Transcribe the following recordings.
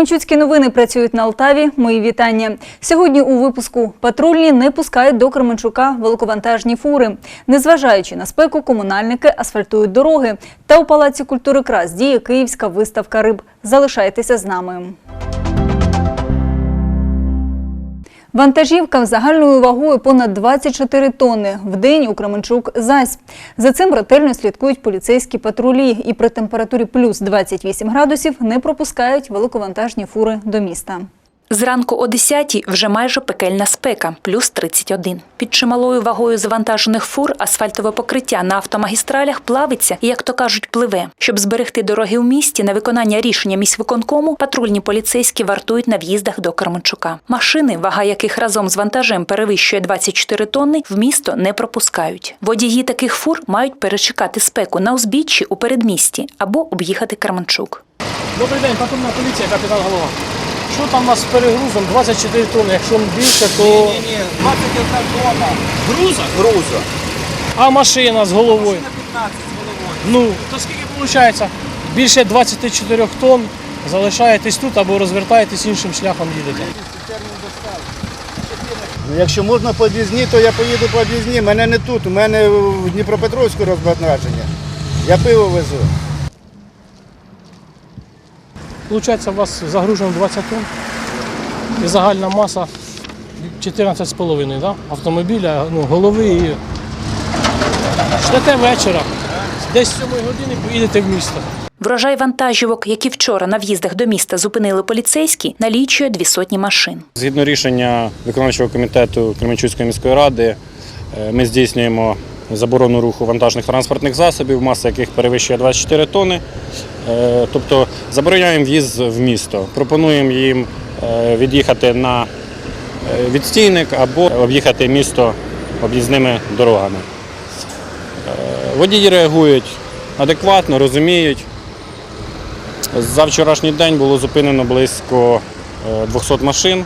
Кременчуцькі новини працюють на Алтаві. Мої вітання. Сьогодні у випуску патрульні не пускають до Кременчука великовантажні фури. Незважаючи на спеку, комунальники асфальтують дороги. Та у Палаці культури крас діє Київська виставка риб. Залишайтеся з нами. Вантажівка загальною вагою понад 24 тонни. В день у Кременчук зась. За цим ретельно слідкують поліцейські патрулі і при температурі плюс 28 градусів не пропускають великовантажні фури до міста. Зранку о 10-й вже майже пекельна спека, плюс 31. Під чималою вагою завантажених фур асфальтове покриття на автомагістралях плавиться і, як то кажуть, пливе. Щоб зберегти дороги у місті, на виконання рішення міськвиконкому патрульні поліцейські вартують на в'їздах до Кременчука. Машини, вага яких разом з вантажем перевищує 24 тонни, в місто не пропускають. Водії таких фур мають перечекати спеку на узбіччі у передмісті або об'їхати Кременчук. Добрий день, патрульна поліція, капітан голова. Що там у нас з перегрузом? 24 тонни. Якщо більше, то. Ні, ні, 21 тонна. Груза? Груза. А машина з головою. На 15 з головою. Ну, то скільки виходить? Більше 24 тонн залишаєтесь тут або розвертаєтесь іншим шляхом їдете. Ну, Якщо можна по Днізні, то я поїду по Днізні. Мене не тут, у мене в Дніпропетровську розвантаження. Я пиво везу. Получається, у вас загружено 20 тонн і загальна маса 14,5 да? автомобіля, ну, голови і ждете вечора. Десь з 7 години поїдете в місто. Врожай вантажівок, які вчора на в'їздах до міста зупинили поліцейські, налічує дві сотні машин. Згідно рішення виконавчого комітету Кременчуцької міської ради, е, ми здійснюємо заборону руху вантажних транспортних засобів, маса яких перевищує 24 тонни. Е, Тобто забороняємо в'їзд в місто. Пропонуємо їм е, від'їхати на е, відстійник або об'їхати місто об'їзними дорогами. Водії реагують адекватно, розуміють. За вчорашній день було зупинено близько е, 200 машин.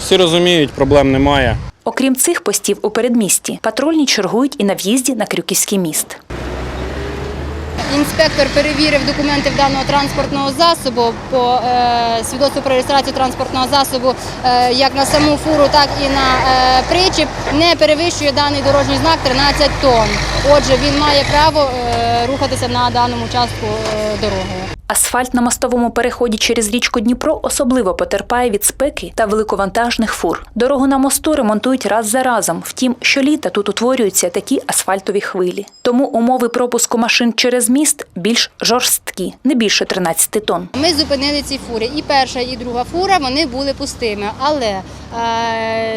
Всі розуміють, проблем немає. Окрім цих постів у передмісті, патрульні чергують і на в'їзді на Крюківський міст. Інспектор перевірив документи даного транспортного засобу по е, свідоцтву про реєстрацію транспортного засобу е, як на саму фуру, так і на е, причіп. Не перевищує даний дорожній знак 13 тонн. Отже, він має право рухатися на даному частку е, дороги. Асфальт на мостовому переході через річку Дніпро особливо потерпає від спеки та великовантажних фур. Дорогу на мосту ремонтують раз за разом. Втім, щоліта тут утворюються такі асфальтові хвилі. Тому умови пропуску машин через міст більш жорсткі, не більше 13 тонн. Ми зупинили ці фури. І перша, і друга фура вони були пустими, але е,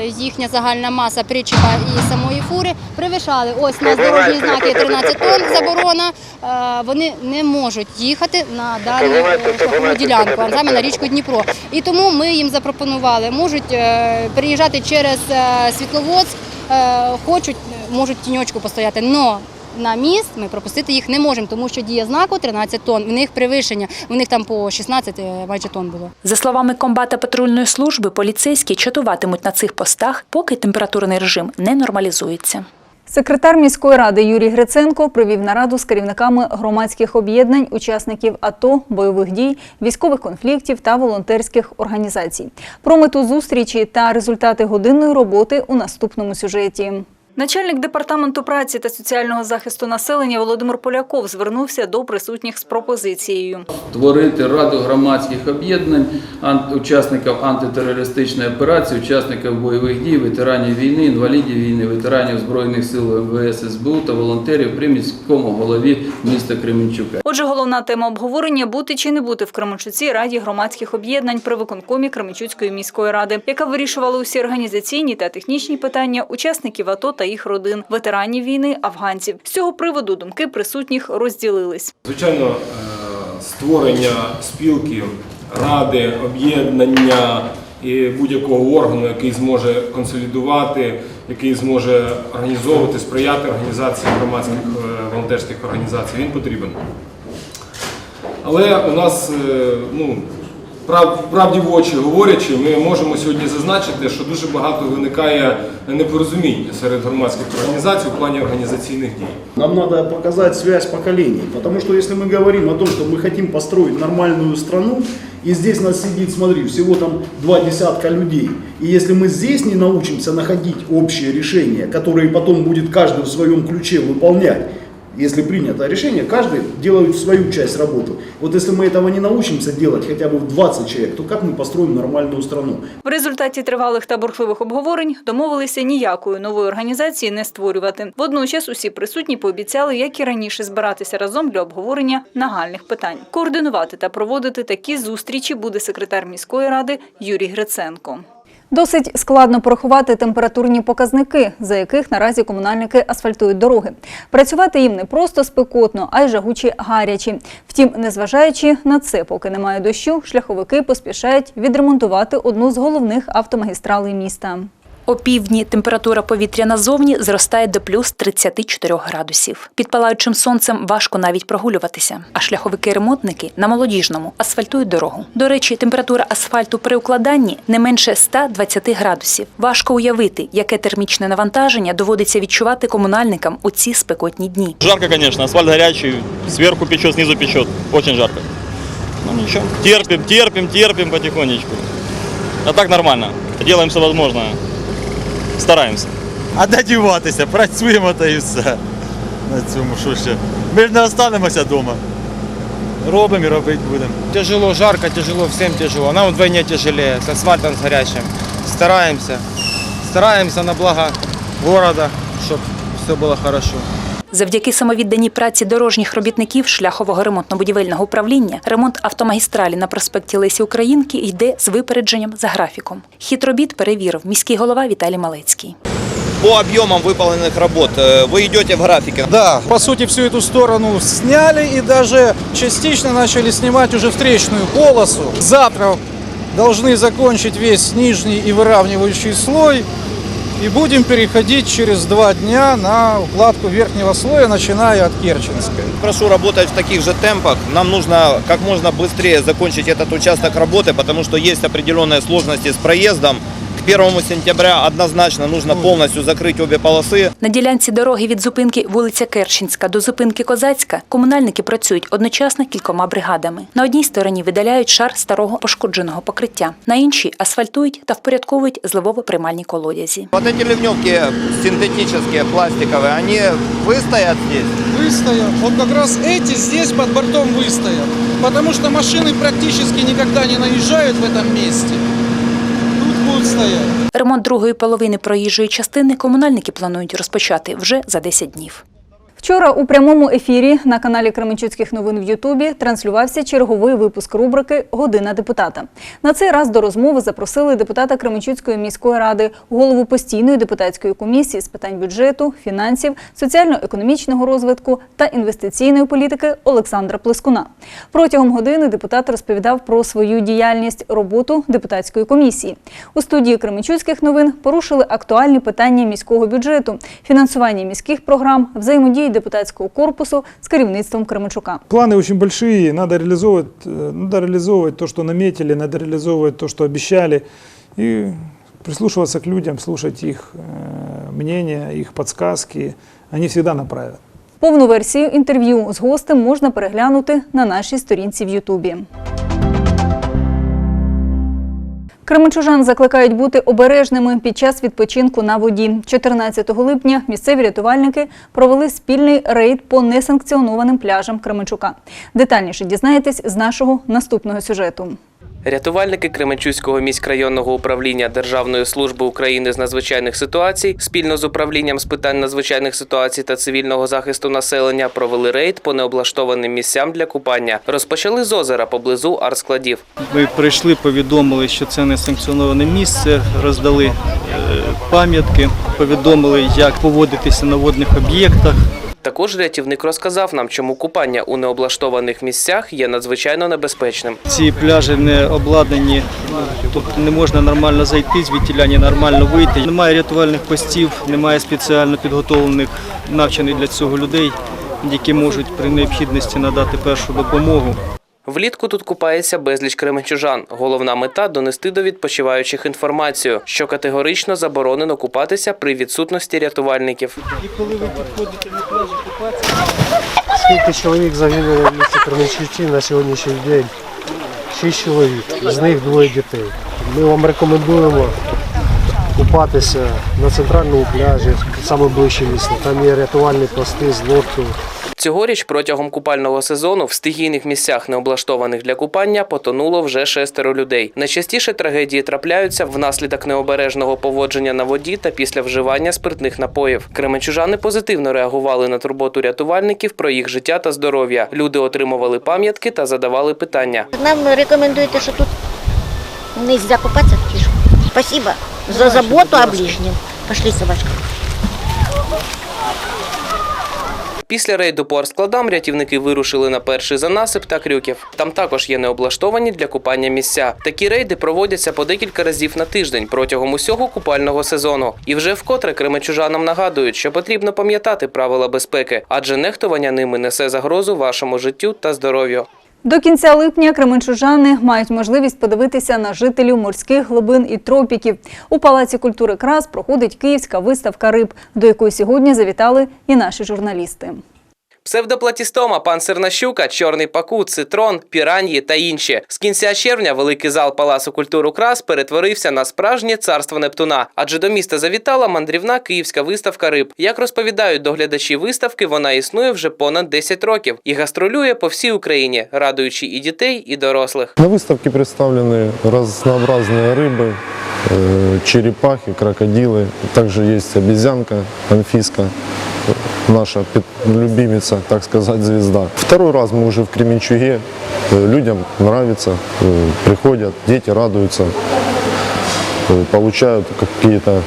їхня загальна маса причіпа і самої фури перевищали. Ось у нас дорожні знаки 13 тонн заборона. Е, вони не можуть їхати на дану шляхову ділянку, а саме на річку Дніпро. І тому ми їм запропонували, можуть е, приїжджати через е, Світловодськ, хочуть, можуть тіньочку постояти. Но на міст ми пропустити їх не можемо, тому що діє знаку 13 тонн, в них перевищення, в них там по 16 е, майже тонн було. За словами комбата патрульної служби, поліцейські чатуватимуть на цих постах, поки температурний режим не нормалізується. Секретар міської ради Юрій Гриценко провів нараду з керівниками громадських об'єднань, учасників АТО, бойових дій, військових конфліктів та волонтерських організацій. Про мету зустрічі та результати годинної роботи у наступному сюжеті. Начальник департаменту праці та соціального захисту населення Володимир Поляков звернувся до присутніх з пропозицією. Створити раду громадських об'єднань, ан- учасників антитерористичної операції, учасників бойових дій, ветеранів війни, інвалідів війни, ветеранів Збройних сил МВС СБУ та волонтерів при міському голові міста Кременчука. Отже, головна тема обговорення бути чи не бути в Кременчуці раді громадських об'єднань при виконкомі Кременчуцької міської ради, яка вирішувала усі організаційні та технічні питання учасників АТО та їх родин, ветеранів війни, афганців. З цього приводу думки присутніх розділились. Звичайно, е, створення спілки, ради, об'єднання і будь-якого органу, який зможе консолідувати, який зможе організовувати, сприяти організації громадських е, волонтерських організацій, він потрібен. Але у нас е, ну, правді в очі говорячи, ми можемо сьогодні зазначити, що дуже багато виникає непорозумінь серед громадських організацій у плані організаційних дій. Нам надо показать связь поколений, потому что если мы говорим о том, что мы хотим построить нормальную страну, и здесь нас сидит, смотри, всего там два десятка людей, и если мы здесь не научимся находить общие решения, которые потом будет каждый в своем ключе выполнять, если принято решение, каждый делает свою часть работы. Вот если мы этого не научимся делать хотя бы в 20 человек, то как мы построим нормальную страну? В результаті тривалих та бурхливих обговорень домовилися ніякої нової організації не створювати. Водночас усі присутні пообіцяли, як і раніше, збиратися разом для обговорення нагальних питань. Координувати та проводити такі зустрічі буде секретар міської ради Юрій Гриценко. Досить складно порахувати температурні показники, за яких наразі комунальники асфальтують дороги. Працювати їм не просто спекотно, а й жагучі гарячі. Втім, незважаючи на це, поки немає дощу, шляховики поспішають відремонтувати одну з головних автомагістралей міста. О півдні температура повітря назовні зростає до плюс 34 градусів. Під палаючим сонцем важко навіть прогулюватися. А шляховики-ремонтники на молодіжному асфальтують дорогу. До речі, температура асфальту при укладанні не менше 120 градусів. Важко уявити, яке термічне навантаження доводиться відчувати комунальникам у ці спекотні дні. Жарко, конечно, асфальт горячий, сверху печет, снизу печет, очень жарко. Ну ничего, терпим, терпим, терпим потихонечку. А так нормально, делаем все возможное, стараемся. А де діватися? Працюємо та і все. На цьому що ще? Ми ж не останемося вдома. Робимо і робити будемо. Тяжело, жарко, тяжело, всім тяжело. Нам вдвойне тяжелее, з асфальтом, з горячим. Стараємося. Стараємося на благо города, щоб все було хорошо. Завдяки самовідданій праці дорожніх робітників шляхового ремонтно-будівельного управління ремонт автомагістралі на проспекті Лесі Українки йде з випередженням за графіком. Хід робіт перевірив міський голова Віталій Малецький. По объемам выполненных работ э, вы идете в графике. Да, по суті, всю эту сторону сняли и даже частично начали снимать уже встречную полосу. Завтра должны закончить весь нижний и выравнивающий слой. И будем переходить через два дня на укладку верхнего слоя, начиная от Керченской. Прошу работать в таких же темпах. Нам нужно как можно быстрее закончить этот участок работы, потому что есть определенные сложности с проездом. К 1 сентября однозначно нужно полностью закрыть обе полосы. На ділянці дороги від зупинки вулиця Керченська до зупинки Козацька комунальники працюють одночасно кількома бригадами. На одній стороні видаляють шар старого пошкодженого покриття, на іншій асфальтують та впорядковують зливово-приймальні колодязі. Вот эти ливневки синтетические, пластиковые, они выстоят здесь? Выстоят. Вот как раз эти здесь под бортом выстоят. Потому что машины практически никогда не наезжают в этом месте. Ремонт другої половини проїжджої частини комунальники планують розпочати вже за 10 днів. Вчора у прямому ефірі на каналі Кременчуцьких новин в Ютубі транслювався черговий випуск рубрики Година депутата. На цей раз до розмови запросили депутата Кременчуцької міської ради, голову постійної депутатської комісії з питань бюджету, фінансів, соціально-економічного розвитку та інвестиційної політики Олександра Плескуна. Протягом години депутат розповідав про свою діяльність, роботу депутатської комісії. У студії Кременчуцьких новин порушили актуальні питання міського бюджету, фінансування міських програм, взаємодії депутатського корпусу з керівництвом Кременчука. Планы очень большие, надо реализовывать, э, надо реализовывать то, что наметили, надо реализовывать то, что обещали, и прислушиваться к людям, слушать их э, мнения, их подсказки, они всегда направят. Повну версію інтерв'ю з гостем можна переглянути на нашій сторінці в Ютубі. Кременчужан закликають бути обережними під час відпочинку на воді. 14 липня місцеві рятувальники провели спільний рейд по несанкціонованим пляжам Кременчука. Детальніше дізнаєтесь з нашого наступного сюжету. Рятувальники Кременчуцького міськрайонного управління Державної служби України з надзвичайних ситуацій спільно з управлінням з питань надзвичайних ситуацій та цивільного захисту населення провели рейд по необлаштованим місцям для купання. Розпочали з озера поблизу арскладів. Ми прийшли, повідомили, що це не санкціоноване місце, роздали е, пам'ятки, повідомили, як поводитися на водних об'єктах. Також рятівник розказав нам, чому купання у необлаштованих місцях є надзвичайно небезпечним. Ці пляжі не обладнані, тобто не можна нормально зайти, звідтіля не нормально вийти. Немає рятувальних постів, немає спеціально підготовлених, навчених для цього людей, які можуть при необхідності надати першу допомогу. Влітку тут купається безліч кременчужан. Головна мета донести до відпочиваючих інформацію, що категорично заборонено купатися при відсутності рятувальників. І коли ви підходите на пляжі купатися, Скільки чоловік загинуло в місті Кременчуці на сьогоднішній день? Шість чоловік, з них двоє дітей. Ми вам рекомендуємо купатися на центральному пляжі, саме ближче місто. Там є рятувальні пости з лодкою. Цьогоріч протягом купального сезону в стихійних місцях, не облаштованих для купання, потонуло вже шестеро людей. Найчастіше трагедії трапляються внаслідок необережного поводження на воді та після вживання спиртних напоїв. Кременчужани позитивно реагували на турботу рятувальників про їх життя та здоров'я. Люди отримували пам'ятки та задавали питання. Нам рекомендуете, что тут нельзя купаться в. Спасибо за заботу о ближнем. Пошли, собачка. Після рейду по складам рятівники вирушили на перший занасип та крюків. Там також є необлаштовані для купання місця. Такі рейди проводяться по декілька разів на тиждень протягом усього купального сезону. І вже вкотре кременчужанам нагадують, що потрібно пам'ятати правила безпеки, адже нехтування ними несе загрозу вашому життю та здоров'ю. До кінця липня кременчужани мають можливість подивитися на жителів морських глибин і тропіків. У Палаці культури Крас проходить київська виставка риб, до якої сьогодні завітали і наші журналісти. Псевдоплатістома, панцирна щука, чорний паку, цитрон, піраньї та інші. З кінця червня великий зал Палацу культури Крас перетворився на справжнє царство Нептуна. Адже до міста завітала мандрівна київська виставка риб. Як розповідають доглядачі виставки, вона існує вже понад 10 років і гастролює по всій Україні, радуючи і дітей, і дорослих. На выставке представлены разнообразные рыбы, э, черепахи, крокодилы. Также есть обезьянка, анфиска, э, наша пи- любимица, так сказать, звезда. Второй раз мы уже в Кременчуге. Э, Людям нравится, э, приходят, дети радуются, э, получают какие-то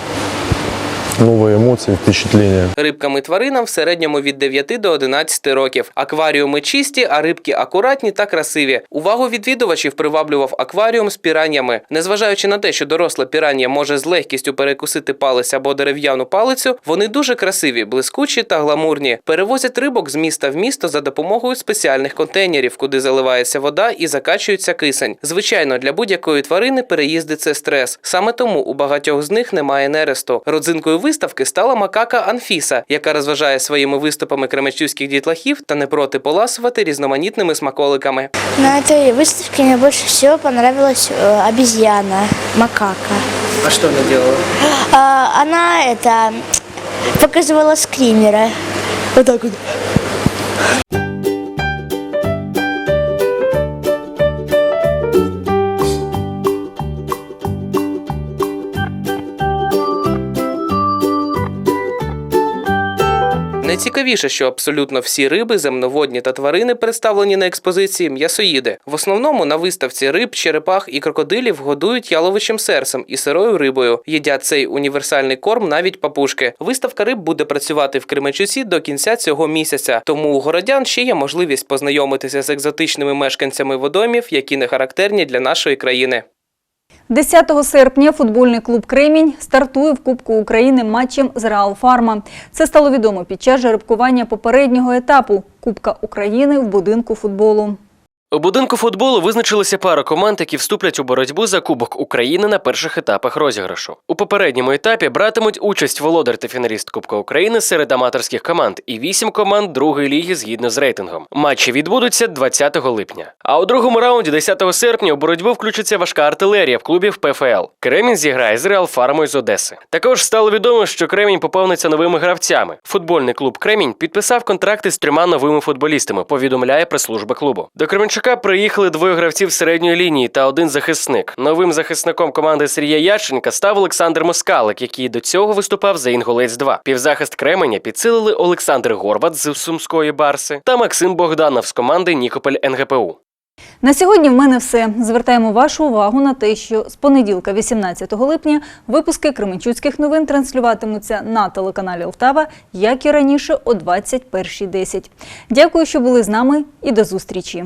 новые эмоции, впечатления. Рибкам і тваринам в середньому від 9 до 11 років. Акваріуми чисті, а рибки акуратні та красиві. Увагу відвідувачів приваблював акваріум з піраннями. Незважаючи на те, що доросла пірання може з легкістю перекусити палець або дерев'яну палицю, вони дуже красиві, блискучі та гламурні. Перевозять рибок з міста в місто за допомогою спеціальних контейнерів, куди заливається вода і закачується кисень. Звичайно, для будь-якої тварини переїзди це стрес. Саме тому у багатьох з них немає нересту. Родзинкою виставки стала макака Анфіса, яка розважає своїми виступами кремечівських дітлахів та не проти поласувати різноманітними смаколиками. На этой выставке мне больше всего понравилась э, обезьяна, макака. А що вона робила? А, она это показывала скримера. Вот так вот. Найцікавіше, що абсолютно всі риби, земноводні та тварини, представлені на експозиції м'ясоїди. В основному на виставці риб, черепах і крокодилів годують яловичим серцем і сирою рибою. Їдять цей універсальний корм навіть папушки. Виставка риб буде працювати в Кременчуці до кінця цього місяця. Тому у городян ще є можливість познайомитися з екзотичними мешканцями водомів, які не характерні для нашої країни. 10 серпня футбольний клуб Кремінь стартує в Кубку України матчем з Реал Фарма. Це стало відомо під час жеребкування попереднього етапу Кубка України в будинку футболу. У будинку футболу визначилися пара команд, які вступлять у боротьбу за Кубок України на перших етапах розіграшу. У попередньому етапі братимуть участь володар та фіналіст Кубка України серед аматорських команд і вісім команд другої ліги згідно з рейтингом. Матчі відбудуться 20 липня. А у другому раунді, 10 серпня, у боротьбу включиться важка артилерія в клубів ПФЛ. Кремінь зіграє з Реал Фармою з Одеси. Також стало відомо, що Кремінь поповниться новими гравцями. Футбольний клуб Кремінь підписав контракти з трьома новими футболістами. Повідомляє прес-служба клубу. До Кременчука приїхали двоє гравців середньої лінії та один захисник. Новим захисником команди Сергія Ященка став Олександр Москалик, який до цього виступав за Інгулець 2 Півзахист Кременя підсилили Олександр Горбат з Сумської Барси та Максим Богданов з команди Нікополь НГПУ. На сьогодні в мене все. Звертаємо вашу увагу на те, що з понеділка, 18 липня, випуски Кременчуцьких новин транслюватимуться на телеканалі Олтава, як і раніше, о 21.10. Дякую, що були з нами і до зустрічі.